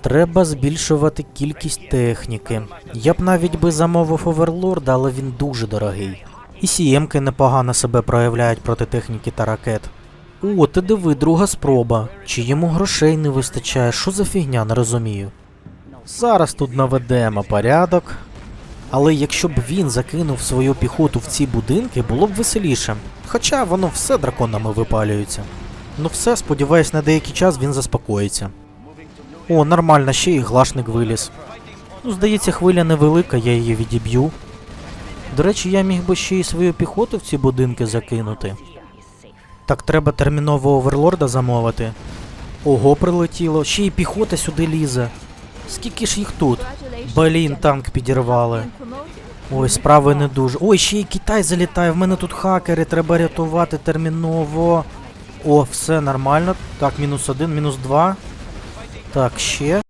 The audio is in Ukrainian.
Треба збільшувати кількість техніки. Я б навіть би замовив оверлорда, але він дуже дорогий. І сіємки непогано себе проявляють проти техніки та ракет. О, ти диви, друга спроба. Чи йому грошей не вистачає? Що за фігня, не розумію. Зараз тут наведемо порядок. Але якщо б він закинув свою піхоту в ці будинки, було б веселіше. Хоча воно все драконами випалюється. Ну все, сподіваюсь, на деякий час він заспокоїться. О, нормально, ще й глашник виліз. Ну, здається, хвиля невелика, я її відіб'ю. До речі, я міг би ще й свою піхоту в ці будинки закинути. Так треба терміново оверлорда замовити. Ого, прилетіло, ще й піхота сюди лізе. Скільки ж їх тут? Блін, танк підірвали. Ой, справи не дуже. Ой, ще й Китай залітає, в мене тут хакери, треба рятувати терміново. О, все нормально. Так, мінус один, мінус два. Так, ще.